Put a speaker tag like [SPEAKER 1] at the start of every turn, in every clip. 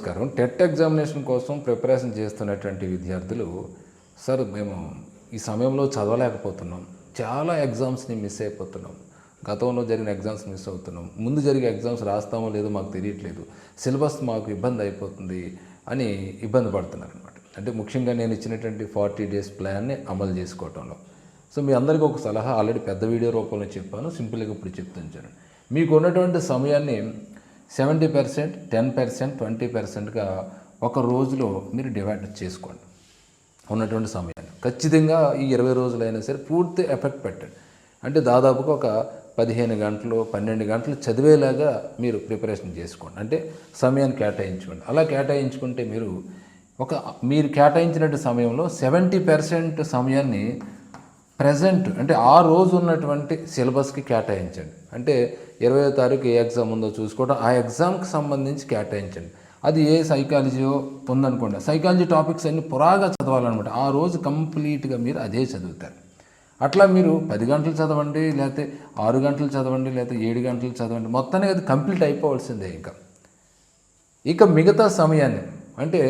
[SPEAKER 1] నమస్కారం. TET examination కోసం preparation చేస్తున్నటువంటి విద్యార్థులు సార్ మేము ఈ సమయంలో చదవలేకపోతున్నాం. చాలా ఎగ్జామ్స్ని మిస్ అయిపోతున్నాం. గతంలో జరిగిన ఎగ్జామ్స్ మిస్ అవుతున్నాం. ముందు జరిగే ఎగ్జామ్స్ రాస్తామో లేదో మాకు తెలియట్లేదు. సిలబస్ మాకు ఇబ్బంది అయిపోతుంది అని ఇబ్బంది పడుతున్నారు అనమాట అంటే ముఖ్యంగా నేను ఇచ్చినటువంటి ఫార్టీ డేస్ ప్లాన్ని అమలు చేసుకోవటంలో. సో మీ అందరికీ ఒక సలహా ఆల్రెడీ పెద్ద వీడియో రూపంలో చెప్పాను. సింపుల్గా ఇప్పుడు చెప్తుంటాను మీకు ఉన్నటువంటి సమయాన్ని seventy percent ten percent twenty పర్సెంట్గా ఒక రోజులో మీరు డివైడ్ చేసుకోండి ఉన్నటువంటి సమయాన్ని. ఖచ్చితంగా ఈ ఇరవై రోజులైనా సరే పూర్తి ఎఫెక్ట్ పెట్టండి. అంటే దాదాపుగా ఒక పదిహేను గంటలు పన్నెండు గంటలు చదివేలాగా మీరు ప్రిపరేషన్ చేసుకోండి. అంటే సమయాన్ని కేటాయించుకోండి. అలా కేటాయించుకుంటే మీరు ఒక మీరు కేటాయించినట్టు సమయంలో సెవెంటీ పర్సెంట్ సమయాన్ని ప్రజెంట్ అంటే ఆ రోజు ఉన్నటువంటి సిలబస్కి కేటాయించండి. అంటే ఇరవై తారీఖు ఏ ఎగ్జామ్ ఉందో చూసుకోవడం ఆ ఎగ్జామ్కి సంబంధించి కేటాయించండి. అది ఏ సైకాలజీయో ఉందనుకోండి. సైకాలజీ టాపిక్స్ అన్ని పురాగా చదవాలన్నమాట. ఆ రోజు కంప్లీట్గా మీరు అదే చదువుతారు. అట్లా మీరు పది గంటలు చదవండి లేకపోతే ఆరు గంటలు చదవండి లేకపోతే ఏడు గంటలు చదవండి. మొత్తానికి అది కంప్లీట్ అయిపోవాల్సిందే ఇంకా. ఇక మిగతా సమయాన్ని అంటే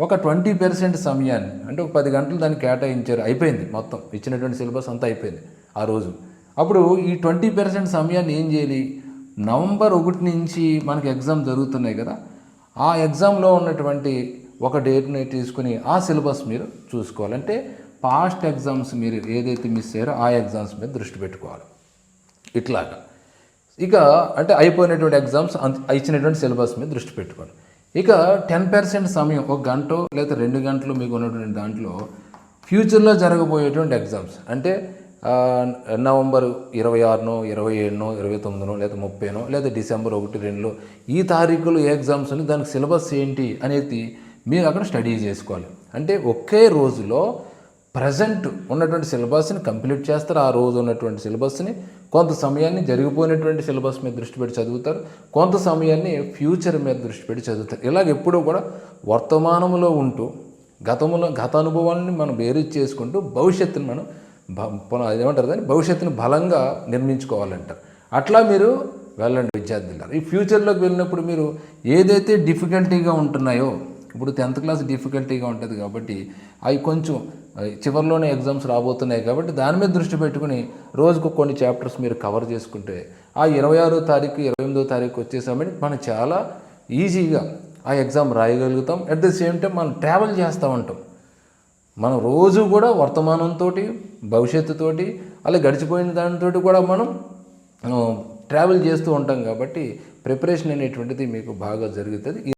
[SPEAKER 1] ఒక ట్వంటీ పర్సెంట్ సమయాన్ని అంటే ఒక పది గంటలు దాన్ని కేటాయించారు అయిపోయింది మొత్తం. ఇచ్చినటువంటి సిలబస్ అంతా అయిపోయింది ఆ రోజు. అప్పుడు ఈ ట్వంటీ పర్సెంట్ సమయాన్ని ఏం చేయాలి? నవంబర్ ఒకటి నుంచి మనకి ఎగ్జామ్ జరుగుతున్నాయి కదా ఆ ఎగ్జామ్లో ఉన్నటువంటి ఒక డేట్ని తీసుకుని ఆ సిలబస్ మీరు చూసుకోవాలంటే పాస్ట్ ఎగ్జామ్స్ మీరు ఏదైతే మిస్ అయ్యారో ఆ ఎగ్జామ్స్ మీద దృష్టి పెట్టుకోవాలి. ఇట్లాగా. ఇక అంటే అయిపోయినటువంటి ఎగ్జామ్స్ ఇచ్చినటువంటి సిలబస్ మీద దృష్టి పెట్టుకోవాలి ఇక టెన్ పర్సెంట్ సమయం ఒక గంట లేదా రెండు గంటలు మీకు ఉన్నటువంటి దాంట్లో ఫ్యూచర్లో జరగబోయేటువంటి ఎగ్జామ్స్. అంటే నవంబర్ ఇరవై ఆరునో ఇరవై ఏడునో ఇరవై తొమ్మిదినో లేదా ముప్పైనో లేదా డిసెంబర్ ఒకటి రెండులో ఈ తారీఖులు ఏ ఎగ్జామ్స్ ఉన్నాయి దానికి సిలబస్ ఏంటి అనేది మీరు అక్కడ స్టడీ చేసుకోవాలి. అంటే ఒకే రోజులో ప్రజెంట్ ఉన్నటువంటి సిలబస్ని కంప్లీట్ చేస్తారు. ఆ రోజు ఉన్నటువంటి సిలబస్ని కొంత సమయాన్ని జరిగిపోయినటువంటి సిలబస్ మీద దృష్టి పెట్టి చదువుతారు. కొంత సమయాన్ని ఫ్యూచర్ మీద దృష్టి పెట్టి చదువుతారు. ఇలాగ ఎప్పుడూ కూడా వర్తమానంలో ఉంటూ గతంలో గత అనుభవాన్ని మనం బేరీజ్ చేసుకుంటూ భవిష్యత్తుని మనం ఏమంటారు దాన్ని? భవిష్యత్తుని బలంగా నిర్మించుకోవాలంటారు అట్లా మీరు వెళ్ళండి విద్యార్థులు ఈ ఫ్యూచర్లోకి వెళ్ళినప్పుడు మీరు ఏదైతే డిఫికల్టీగా ఉంటున్నాయో ఇప్పుడు టెన్త్ క్లాస్ డిఫికల్టీగా ఉంటుంది కాబట్టి అవి కొంచెం చివరిలోనే ఎగ్జామ్స్ రాబోతున్నాయి కాబట్టి దాని మీద దృష్టి పెట్టుకుని రోజుకు కొన్ని చాప్టర్స్ మీరు కవర్ చేసుకుంటే ఆ ఇరవై ఆరో తారీఖు ఇరవై ఎనిమిదో తారీఖు వచ్చేసామని మనం చాలా ఈజీగా ఆ ఎగ్జామ్ రాయగలుగుతాం. అట్ ద సేమ్ టైం మనం ట్రావెల్ చేస్తూ ఉంటాం. మనం రోజు కూడా వర్తమానంతో భవిష్యత్తుతోటి అలా గడిచిపోయిన దానితోటి కూడా మనం ట్రావెల్ చేస్తూ ఉంటాం కాబట్టి ప్రిపరేషన్ అనేటువంటిది మీకు బాగా జరుగుతుంది.